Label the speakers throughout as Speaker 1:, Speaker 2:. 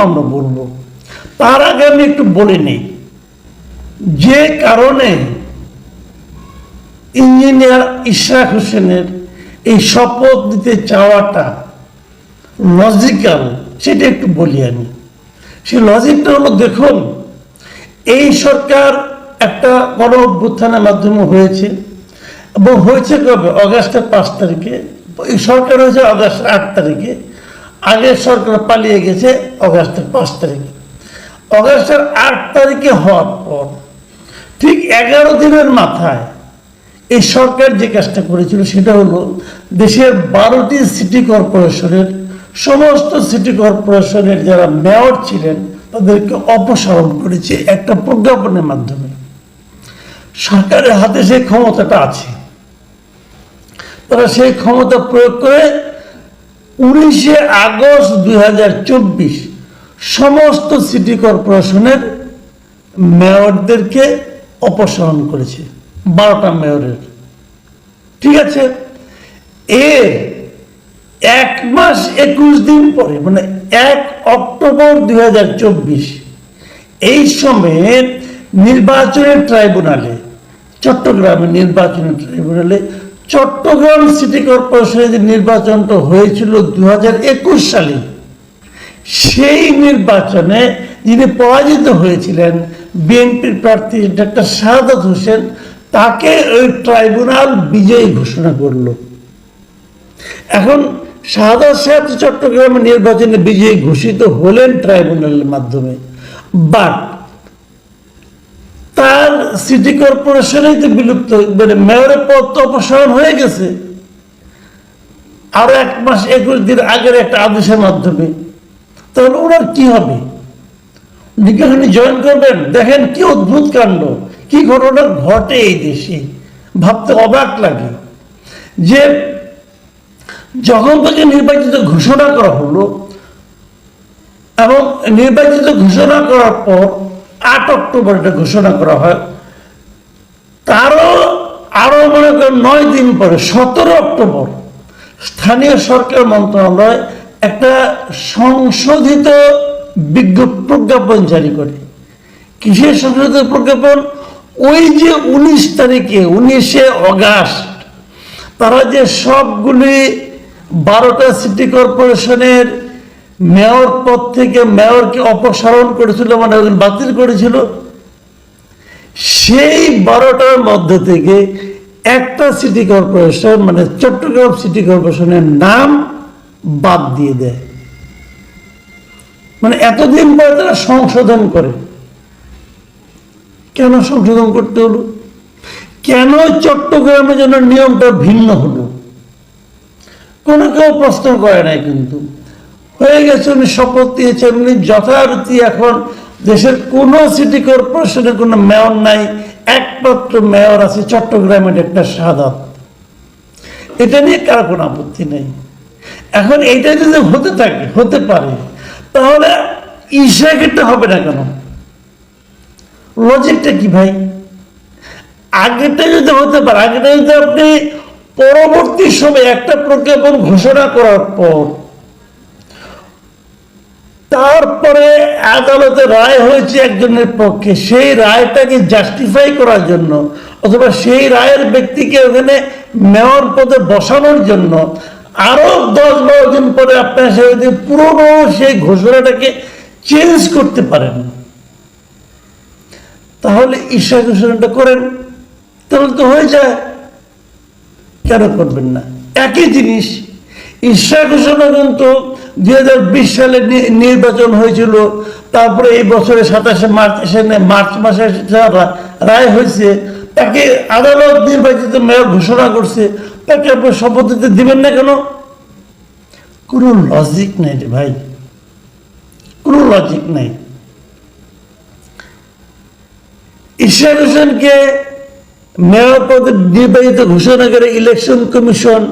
Speaker 1: আমরা বলব। তার আগে আমি একটু বলে নিই। যে কারণে ইঞ্জিনিয়ার ইশরাক হোসেনের এই শপথ দিতে চাওয়াটা লজিক্যাল সেটা একটু বলি আমি। সেই লজিকটা হলো, দেখুন, এই সরকার একটা গণ অভ্যুত্থানের মাধ্যমে হয়েছে। এবং হয়েছে কবে? অগাস্টের পাঁচ তারিখে। এই সরকার হয়েছে অগাস্টের আট তারিখে। আগের সরকার পালিয়ে গেছে অগাস্টের পাঁচ তারিখে। অগাস্টের আট তারিখে হওয়ার পর ঠিক এগারো দিনের মাথায় এই সরকার যে কাজটা করেছিল সেটা হলো দেশের বারোটি সিটি কর্পোরেশনের সমস্ত সিটি কর্পোরেশনের যারা মেয়র ছিলেন তাদেরকে অপসারণ করেছে একটা প্রজ্ঞাপনের মাধ্যমে। সরকারের হাতে সেই ক্ষমতাটা আছে। তারা সেই ক্ষমতা প্রয়োগ করে উনিশে আগস্ট দুই হাজার চব্বিশ সমস্ত সিটি কর্পোরেশনের মেয়রদেরকে অপসারণ করেছে, বারোটা মেয়রের। ঠিক আছে? এর এক মাস একুশ দিন পরে মানে এক অক্টোবর দুই হাজার চব্বিশ, এই সময়ে নির্বাচনের ট্রাইব্যুনালে চট্টগ্রামের নির্বাচনের ট্রাইব্যুনালে চট্টগ্রাম সিটি কর্পোরেশনের যে নির্বাচনটা হয়েছিল দু হাজার একুশ সালে, সেই নির্বাচনে যিনি পরাজিত হয়েছিলেন, বিএনপির প্রার্থী ডাক্তার শাহাদাত হোসেন, তাকে ওই ট্রাইব্যুনাল বিজয়ী ঘোষণা করল। এখন শাহাদাত সাহেব তো চট্টগ্রামে নির্বাচনে বিজয়ী ঘোষিত হলেন ট্রাইব্যুনালের মাধ্যমে, বাট সিটি কর্পোরেশনেই তো বিলুপ্ত মানে মেয়রের পদ তো অপসারণ হয়ে গেছে। আরও এক মাস একুশ দিন আগের একটা আদেশের মাধ্যমে। তাহলে ওনার কি হবে? নির্বাচনে জয়েন করবেন? দেখেন কি অদ্ভুত কাণ্ড। কি ঘটনা ঘটে এই দেশে? ভাবতে অবাক লাগে। যে যখন তাকে নির্বাচিত ঘোষণা করা হলো, এবং নির্বাচিত ঘোষণা করার পর আট অক্টোবর এটা ঘোষণা করা হয়। তারও আরও মনে করেন নয় দিন পরে, সতেরো অক্টোবর, স্থানীয় সরকার মন্ত্রণালয় একটা সংশোধিত বিজ্ঞ- প্রজ্ঞাপন জারি করে। কিসের সংশোধিত প্রজ্ঞাপন? ওই যে উনিশ তারিখে, উনিশে অগাস্ট, তারা যে সবগুলি বারোটা সিটি কর্পোরেশনের মেয়র পদ থেকে মেয়রকে অপসারণ করেছিল মানে ওদের বাতিল করেছিল। সেই বারোটার মধ্যে থেকে একটা সিটি কর্পোরেশন মানে চট্টগ্রাম সিটি কর্পোরেশনের নাম বাদ দিয়ে দেয়। মানে এতদিন পরে তারা সংশোধন করে। কেন সংশোধন করতে হলো? কেন চট্টগ্রামে যেন নিয়মটা ভিন্ন হলো? কোনো কেউ প্রশ্ন করে নাই কিন্তু। হয়ে গেছে, উনি শপথ দিয়েছেন, উনি যথারীতি এখন দেশের কোনো সিটি কর্পোরেশনের কোনো মেয়র নাই, একমাত্র মেয়র আছে চট্টগ্রামের একটা সাদাত এটা নিয়ে কারও কোনো আপত্তি নেই। এখন এইটা যদি হতে থাকে, হতে পারে, তাহলে ইশাকেটটা হবে না কেন? লজিকটা কি ভাই? আগেটা যদি হতে পারে আগেটা যদি আপনি পরবর্তী সময় একটা প্রজ্ঞাপন ঘোষণা করার পর তারপরে আদালতে রায় হয়েছে একজনের পক্ষে। সেই রায়টাকে জাস্টিফাই করার জন্য অথবা সেই রায়ের ব্যক্তিকে ওখানে মেয়র পদে বসানোর জন্য আরও দশ বারো দিন পরে আপনার সে যদি পুরনো সেই ঘোষণাটাকে চেঞ্জ করতে পারেন। তাহলে ঈশা ঘোষণাটা করেন। তাহলে তো হয়ে যায়। কেন করবেন না? একই জিনিস ঈশা ঘোষণা কিন্তু দুই সালে নির্বাচন হয়েছিল। তারপরে এই বছরের সাতাশে মার্চ এখানে মার্চ মাসে রায় হয়েছে, তাকে আদালত নির্বাচিত মেয়র ঘোষণা করছে। তাকে আপনি শপথ দিতে দিবেন না কেন? কোনো লজিক নেই রে ভাই। কোনো লজিক নেই। ঈশ্বর হোসেনকে মেয়র পদে নির্বাচিত ঘোষণা করে ইলেকশন কমিশন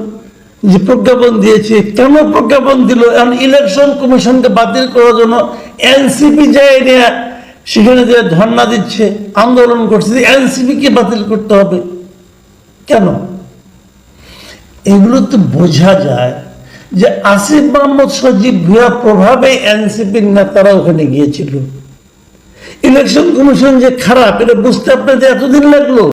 Speaker 1: যে প্রজ্ঞাপন দিয়েছে, কেন প্রজ্ঞাপন দিল? এখন ইলেকশন কমিশনকে বাতিল করার জন্য এনসিপি যায় নিয়ে সেখানে যে ধর্ণা দিচ্ছে, আন্দোলন করছে এনসিপি কে বাতিল করতে হবে। কেন? এগুলো তো বোঝা যায় যে আসিফ মোহাম্মদ সজীব ভুয়া প্রভাবে এনসিপির নেতারা ওখানে গিয়েছিল। ইলেকশন কমিশন যে খারাপ, এটা বুঝতে আপনাদের এতদিন লাগল?